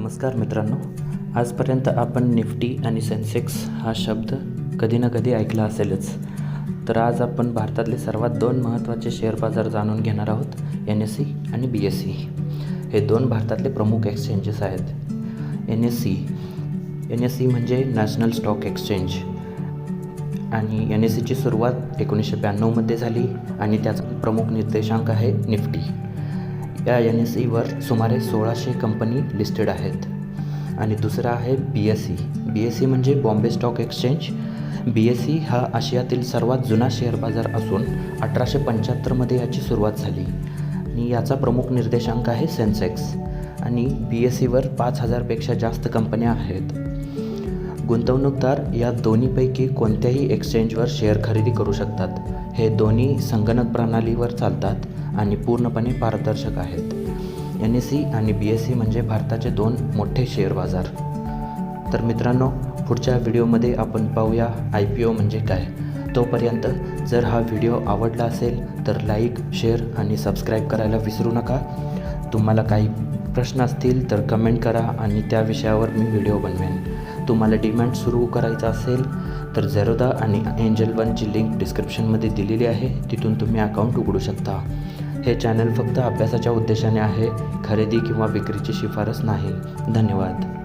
नमस्कार मित्रांनो. आजपर्यंत आपण निफ्टी आणि सेन्सेक्स हा शब्द कधी ना कधी ऐकला असेलच. तर आज आपण भारतातले सर्वात दोन महत्त्वाचे शेअर बाजार जाणून घेणार आहोत एन एस सी आणि बी एस सी हे दोन भारतातले प्रमुख एक्सचेंजेस आहेत. N S C N S C म्हणजे नॅशनल स्टॉक एक्सचेंज आणि एन एस सीची सुरुवात एकोणीसशे ब्याण्णवमध्ये झाली आणि त्याचा प्रमुख निर्देशांक आहे निफ्टी. या एन एस सीवर सुमारे सोळाशे कंपनी लिस्टेड आहेत. आणि दुसरा आहे B S C B S C म्हणजे Bombay stock exchange B S C हा आशियातील सर्वात जुना शेअर बाजार असून अठराशे पंच्याहत्तरमध्ये याची सुरुवात झाली. आणि याचा प्रमुख निर्देशांक आहे सेन्सेक्स आणि बी एस सीवर पाच हजारपेक्षा जास्त कंपन्या आहेत. गुंतवणूकदार या दोन्हीपैकी कोणत्याही एक्सचेंजवर शेअर खरेदी करू शकतात. हे दोन्ही संगणक प्रणालीवर चालतात. आणि पूर्णपणे पारदर्शक आहेत. एन एस सी आणि बी एस सी म्हणजे भारताचे दोन मोठे शेअर बाजार. तर मित्रांनो पुढच्या व्हिडिओमध्ये आपण पाहूया आय पी ओ म्हणजे काय. तोपर्यंत जर हा व्हिडिओ आवडला असेल तर लाईक शेअर आणि सबस्क्राईब करायला विसरू नका. तुम्हाला काही प्रश्न असतील तर कमेंट करा आणि त्या विषयावर मी व्हिडिओ बनवेन. तुम्हाला डिमॅट सुरू करायचा असेल तर झेरोदा आणि एंजल वनची लिंक डिस्क्रिप्शनमध्ये दिलेली आहे. तिथून तुम्ही अकाउंट उघडू शकता. हे चॅनल फक्त अभ्यासाच्या उद्देशाने आहे खरेदी किंवा विक्रीची शिफारस नाही. धन्यवाद.